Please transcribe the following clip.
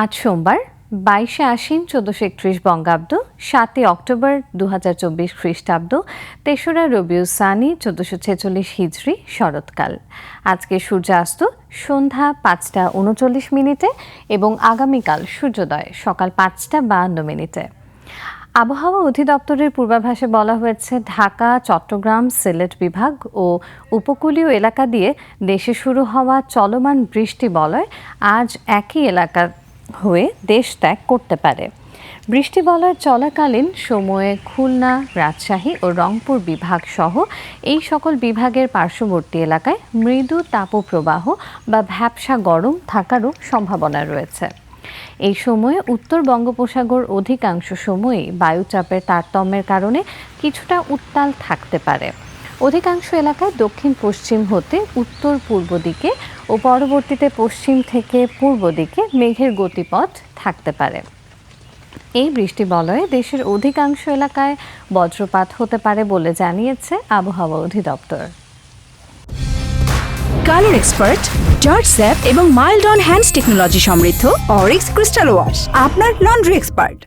আজ সোমবার, বাইশে আশ্বিন চোদ্দশো একত্রিশ বঙ্গাব্দ, সাতই অক্টোবর দু হাজার চব্বিশ খ্রিস্টাব্দ, তেসরা রবিউ সানি, চোদ্দশো ছেচল্লিশ হিজড়ি, শরৎকাল। আজকে সূর্যাস্ত সন্ধ্যা পাঁচটা উনচল্লিশ মিনিটে এবং আগামীকাল সূর্যোদয় সকাল পাঁচটা বাহান্ন মিনিটে। আবহাওয়া অধিদপ্তরের পূর্বাভাসে বলা হয়েছে, ঢাকা, চট্টগ্রাম, সিলেট বিভাগ ও উপকূলীয় এলাকা দিয়ে দেশে শুরু হওয়া চলমান বৃষ্টি বলয় আজ একই এলাকা হয়ে দেশ ত্যাগ করতে পারে। বৃষ্টি বলয় চলাকালীন সময়ে খুলনা, রাজশাহী ও রংপুর বিভাগ সহ এই সকল বিভাগের পার্শ্ববর্তী এলাকায় মৃদু তাপপ্রবাহ বা ভ্যাবসা গরম থাকারও সম্ভাবনা রয়েছে। এই সময়ে উত্তর বঙ্গোপসাগর অধিকাংশ সময়ই বায়ুচাপের তারতম্যের কারণে কিছুটা উত্তাল থাকতে পারে। অধিকাংশ এলাকায় দক্ষিণ পশ্চিম হতে উত্তর পূর্ব দিকে ও পরবর্তীতে পশ্চিম থেকে পূর্ব দিকে মেঘের গতিপথ থাকতে পারে। এই বৃষ্টি বলয়ে দেশের অধিকাংশ এলাকায় বজ্রপাত হতে পারে বলে জানিয়েছে আবহাওয়া অধিদপ্তর। কালার এক্সপার্ট, জর্জ স্যাপ এবং মাইল্ড অন হ্যান্ডস টেকনোলজি সমৃদ্ধ অরিক্স ক্রিস্টাল ওয়াশ, আপনার লন্ড্রি এক্সপার্ট।